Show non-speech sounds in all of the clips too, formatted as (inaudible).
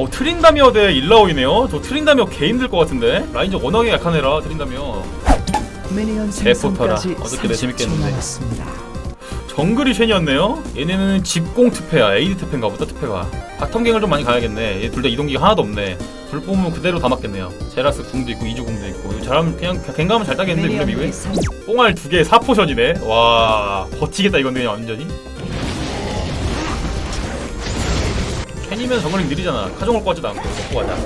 어 트린다미어 대 일라오이네요. 저 트린다미어 개 힘들 것 같은데. 라인저 워낙에 약한 애라 트린다미어. 대포터라. 어저께 내 30초 재밌겠는데. 정글이 쉔이었네요. 얘네는 집공 특패야. 에이드 특패인가 보다 특패가. 바텀갱을 좀 많이 가야겠네. 얘 둘 다 이동기가 하나도 없네. 불 뽑으면 그대로 다 맞겠네요. 제라스 궁도 있고 이주 궁도 있고. 이거 잘하면 그냥 갱가하면 잘 따겠는데 이거에 위상 뽕알 두 개에 4포션이네. 와 버티겠다 이건 그냥 완전히 캔이면 정글이 느리잖아. 카정 올것 같지도 않고 먹고 가자.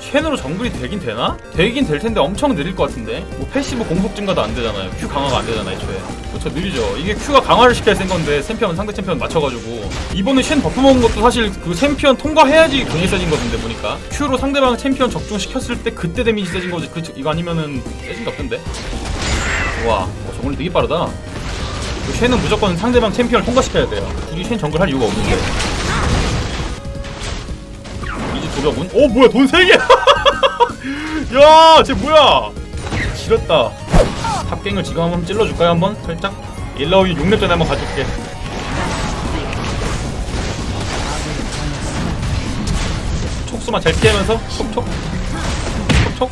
캔으로 정글이 되긴 되나? 되긴 될 텐데 엄청 느릴 것 같은데. 뭐 패시브 공속 증가도 안 되잖아요. 큐 강화가 안 되잖아 애초에. 그쵸 느리죠. 이게 큐가 강화를 시켜야 센 건데 챔피언 상대 챔피언 맞춰가지고. 이번에 쉔 버프 먹은 것도 사실 그 챔피언 통과해야지 괜히 세진 거던데 보니까. 큐로 상대방 챔피언 적중시켰을 때 그때 데미지 세진 거지. 그 이거 아니면은 세진 게 없던데? 와 어, 정글 되게 빠르다. 그 쉔은 무조건 상대방 챔피언을 통과시켜야 돼요. 굳이 쉔 정글 할 이유가 없는데. 이제 도려군? 오 뭐야 돈 3개! (laughs) 야쟤 뭐야! 지렸다. 탑갱을 지금 한번 찔러줄까요 한번? 살짝? 일라오이 6렙 전에 한번 가줄게. 촉수만 잘 피하면서 촉촉? 촉촉?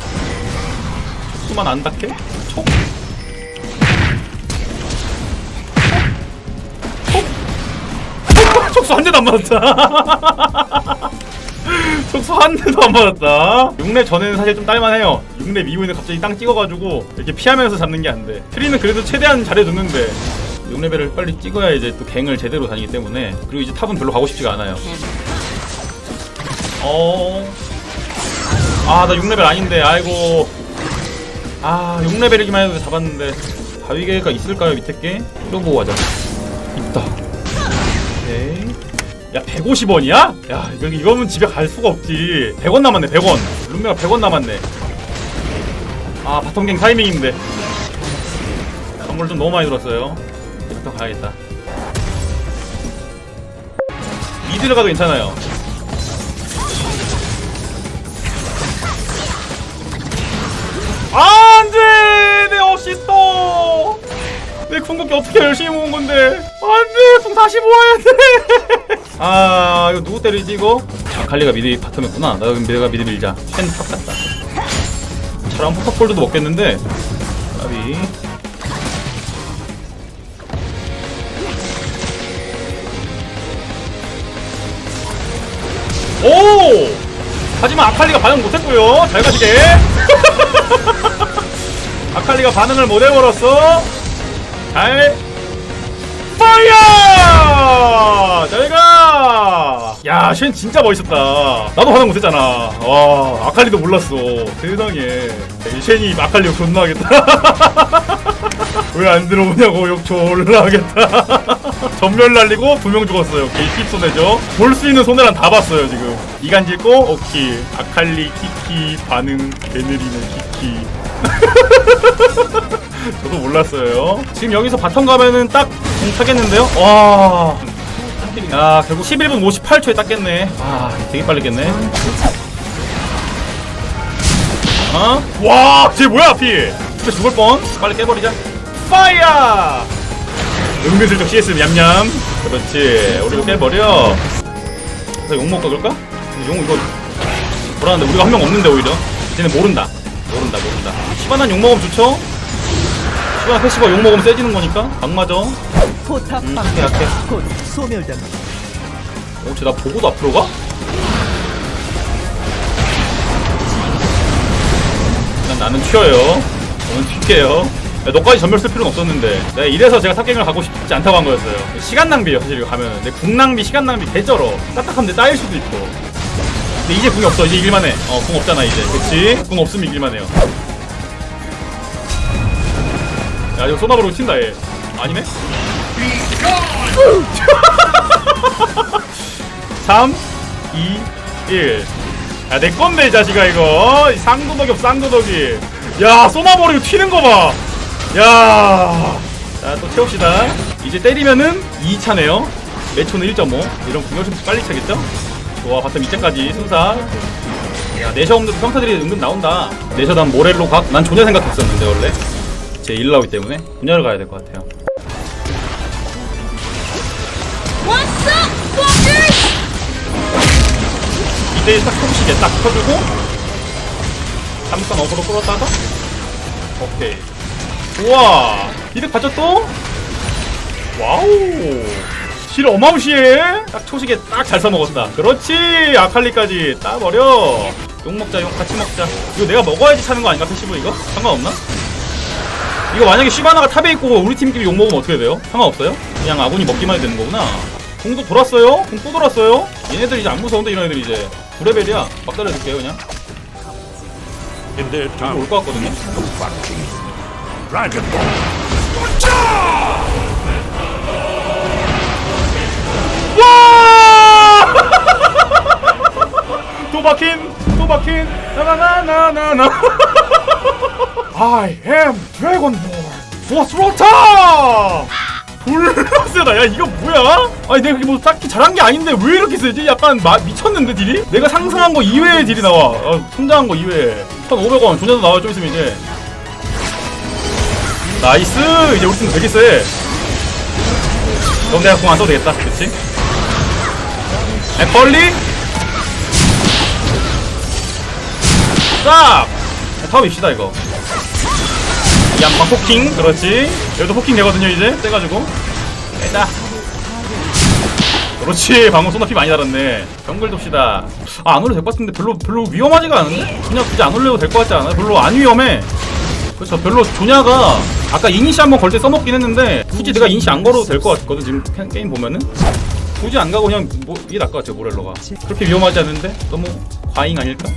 촉수만 안 닿게? 촉 촉! 촉수 한 대도 안 맞았다. (laughs) 촉수 한 대도 안 맞았다. 6렙 전에는 사실 좀 딸만해요. 6렙 이후에는 갑자기 땅 찍어가지고 이렇게 피하면서 잡는 게 안 돼. 트리는 그래도 최대한 잘해줬는데 6레벨을 빨리 찍어야 이제 또 갱을 제대로 다니기 때문에 그리고 이제 탑은 별로 가고 싶지가 않아요. 어... 아 나 6레벨 아닌데 아이고. 아 6레벨이기만 해도 잡았는데. 바위개가 있을까요 밑에 게? 뚫어보고 가자. 있다 야 150원이야? 야 이거, 이거면 집에 갈 수가 없지. 100원 남았네 100원. 룸메가 100원 남았네. 아 바텀갱 타이밍인데. 선물 좀 너무 많이 들었어요. 이부터 가야겠다. 미드를 가도 괜찮아요. 아, 안돼! 내 없이 또내 궁극기 어떻게 열심히 모은 건데 안돼 궁 다시 모아야 돼아 (laughs) 이거 누구 때리지 이거? 아 칼리가 미드 바텀이었구나. 나 여기 미드가 미드 밀자. 쉔탑 같다. 차랑 포탑골드도 먹겠는데. 까비. 오! 하지만 아칼리가 반응 못했고요. 잘 가시게. (laughs) 아칼리가 반응을 못 해버렸어. 잘. 파이어! 잘가! 야, 쉔 진짜 멋있었다. 나도 반응 못했잖아. 와, 아칼리도 몰랐어. 세상에. 이 쉔이 아칼리 욕 존나 하겠다. (laughs) 왜 안 들어오냐고 욕 졸라 하겠다. (laughs) 전멸 날리고 두 명 죽었어요. 개입 손해죠. 볼 수 있는 손해란 다 봤어요, 지금. 이간 짓고, 오키. 아칼리, 키키, 반응, 개느리는 키키. (laughs) (laughs) 저도 몰랐어요. 지금 여기서 바텀 가면은 딱 공 타겠는데요? 와. 아, 결국 11분 58초에 땄겠네. 아, 되게 빨리 겠네. 어? 와, 쟤 뭐야, 피? 진짜 죽을 뻔. 빨리 깨버리자. 파이어! 은근슬쩍 CS 냠냠. 그렇지. 우리도 깨버려. 그래서 욕 먹고 그럴까? 용 이거 불안한데 우리가 한 명 없는데 오히려. 쟤는 모른다. 모른다, 모른다. 시바난 욕 먹으면 좋죠? 시바나 패시가 욕 먹으면 세지는 거니까. 악마죠. 포탑 음, 방 약해, 약해. 곧 소멸됩니다. 어, 쟤나 보고도 앞으로 가? 일단 나는 튀어요. 저는 튈게요. 야, 너까지 전멸 쓸 필요는 없었는데. 내가 이래서 제가 탑갱을 가고 싶지 않다고 한 거였어요. 시간 낭비예요, 사실 이거 가면은. 내궁 낭비, 시간 낭비 개쩔어. 딱딱하면 내 따일 수도 있고. 근데 이제 궁이 없어. 이제 이길만 해. 어, 궁 없잖아, 이제. 그치? 궁 없으면 이길만 해요. 야, 이거 소나브로 친다, 얘. 아니네? 3, 2, 1. 야, 내 건데, 이 자식아, 이거. 이 쌍도덕이 없, 쌍도덕이. 야, 쏘나버리고 튀는 거 봐. 야. 자, 또 채웁시다. 이제 때리면은 2차네요. 매초는 1.5. 이런 좀 빨리 차겠죠? 좋아, 바텀 2차까지 순사. 야, 내셔 없는 평타들이 은근 나온다. 내셔 난 모렐로 각? 난 조냐 생각했었는데, 원래. 제 일라오기 때문에. 분야를 가야 될 것 같아요. 이때 딱 톡시게 딱 펴주고 잠깐 어그로 끌었다가 오케이 우와 이득 봤죠 또? 와우 실 어마무시해 딱 초식에 딱 잘 써먹었다 그렇지 아칼리까지 따버려 용 먹자 용 같이 먹자 이거 내가 먹어야지 차는 거 아닌가 패시브 이거? 상관없나? 이거 만약에 시바나가 탑에 있고 우리 팀끼리 욕 먹으면 어떻게 돼요? 상관없어요? 그냥 아군이 먹기만 해도 되는 거구나 공도 돌았어요? 공 또 돌았어요? 얘네들 이제 안 무서운데 이런 애들 이제 9레벨이야 막 달려줄게요 그냥 In their 이거 time, 올것 같거든요. 와! 도박힌 도박힌 나나나나나나 I am Dragon Ball Force Rota 불러세다 야 이거 뭐야? 아니 내가 그게 뭐 딱히 잘한 게 아닌데 왜 이렇게 세지? 약간 마, 미쳤는데 딜이? 내가 상승한 거 이외의 딜이 나와 어, 성장한 거 이외에 1500원 존재도 나와 좀 있으면 이제 나이스 이제 우리 팀 되게 세 그럼 내가 공 안 써도 되겠다 그치? 앱벌리 싹! 타워 입시다 이거 양방 포킹. 그렇지. 여기도 포킹 되거든요 이제. 떼가지고. 빼다 그렇지. 방금 소나피 많이 달았네. 정글 돕시다. 아 안 올려도 될 것 같은데 별로 별로 위험하지가 않은데? 그냥 굳이 안 올려도 될 것 같지 않아요? 별로 안 위험해. 그렇죠. 별로 조냐가 아까 이니시 한번 걸 때 써먹긴 했는데 굳이 내가 이니시 안 걸어도 될 것 같거든 지금 게- 게임 보면은. 굳이 안 가고 그냥 뭐 이게 나을 것 같아요 모렐로가. 그렇게 위험하지 않은데? 너무 과잉 아닐까?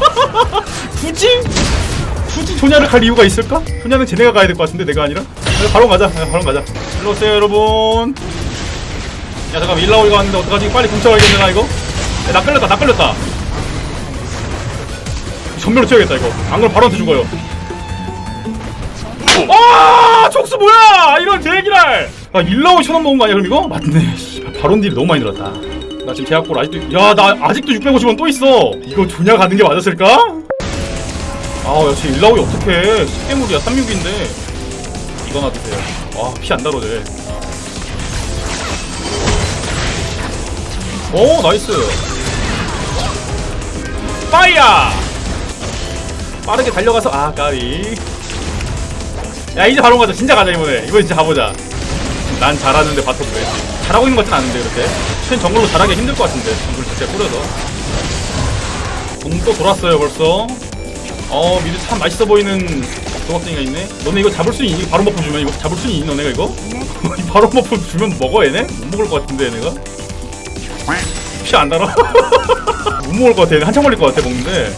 (laughs) 굳이? 굳이 조냐를 갈 이유가 있을까? 조냐는 쟤네가 가야 될 것 같은데 내가 아니라? 야, 바로 가자. 야, 바로 가자. 일로 오세요 여러분. 야 잠깐 일라오이가 왔는데 어떡하지? 빨리 공쳐가야겠네 나 이거? 야, 나 끌렸다 나 끌렸다. 전멸로 튀어야겠다 이거. 안 그러면 바로한테 죽어요. 아 촉수 뭐야? 이런 제기랄. 아 일라오이 천원 먹은 거 아니야 그럼 이거? 맞네. 씨, 바론 딜이 너무 많이 늘었다 나 지금 제약골 아직도 야 나 아직도 650원 또 있어. 이거 조냐 가는 게 맞았을까? 아 역시 일라오이 어떡해. 깨물이야 36인데. 이거 놔두세요. 아피 안 달아내 오 나이스. 파이야 빠르게 달려가서 아 까비. 야 이제 바로 가자. 진짜 가자 이번에. 이번에 진짜 가보자 난 잘하는데 바텀 왜 잘하고 있는 것 같진 않은데 그렇게 쉔 정글로 잘하기 힘들 것 같은데 정글 자체가 뿌려서 공또 돌았어요 벌써 어 미드 참 맛있어 보이는 조각쟁이가 있네 너네 이거 잡을 수 있니? 이거 바로 버프 주면 이거 잡을 수 있니 너네가 이거? (laughs) 이 바로 버프 주면 먹어 얘네? 못 먹을 것 같은데 얘네가? 피 안 달아? (laughs) 못 먹을 것 같아 얘네 한참 걸릴 것 같아 먹는데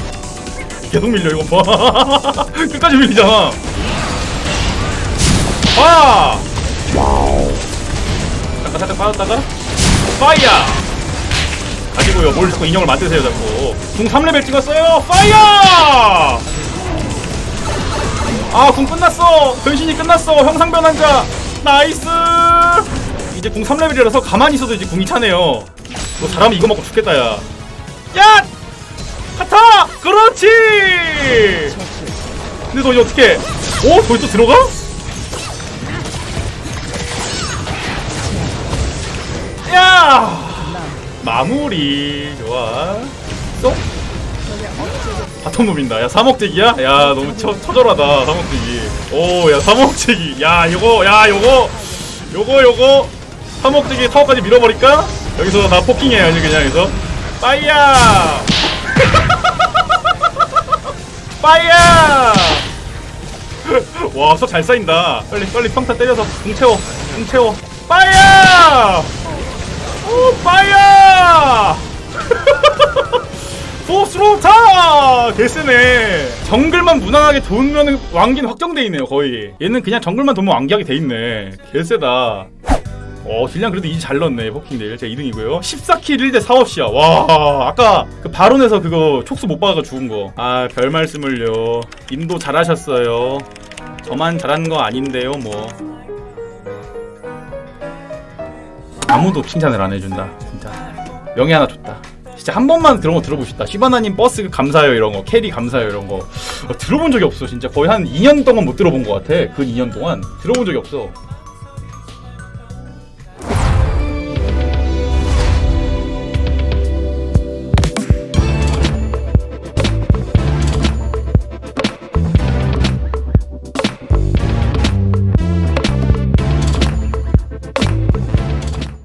계속 밀려 이거 봐 (laughs) 끝까지 밀리잖아 아! 잠깐 살짝 빠졌다가 파이어! 가지고요 뭘 자꾸 인형을 만드세요 자꾸 궁 3레벨 찍었어요 파이어! 아궁 끝났어 변신이 끝났어 형상 변환자 나이스 이제 궁 3레벨이라서 가만히 있어도 이제 궁이 차네요 너 잘하면 이거 먹고 죽겠다 야 야! 카타! 그렇지! 근데 너 이제 어떻게 어? 또 들어가? 야! 마무리. 좋아. 쏙? 바텀 놈인다. 야 사먹재기야? 야 너무 처, 처절하다 사먹재기. 오 야 사먹재기. 야 요거 야 요거. 요거 요거. 사먹재기 타워까지 밀어버릴까? 여기서 다 포킹해 아주 그냥 여기서. 빠이야 빠이야 와서 잘 쌓인다. 빨리 빨리 평타 때려서 궁 채워. 궁 채워. 빠이야 오 파이어! (laughs) 포스로타! 개쎄네. 정글만 무난하게 돌면 왕기는 확정돼 있네요 거의. 얘는 그냥 정글만 돌면 왕기하게 돼 있네. 개쎄다. 어 딜량 그래도 이제 잘 넣었네 포킹딜. 제가 2등이고요. 14킬 1대 4업시야. 와 아까 그 바론에서 그거 촉수 못 박아가 죽은 거아 별 말씀을요. 님도 잘하셨어요. 저만 잘한 거 아닌데요 뭐 아무도 칭찬을 안 해준다. 진짜. 명예 하나 줬다. 진짜 한 번만 그런 거 들어보시다. 시바나님 버스 감사해요 이런 거. 캐리 감사해요 이런 거. 어, 들어본 적이 없어 진짜. 거의 한 2년 동안 못 들어본 것 같아. 그 2년 동안. 들어본 적이 없어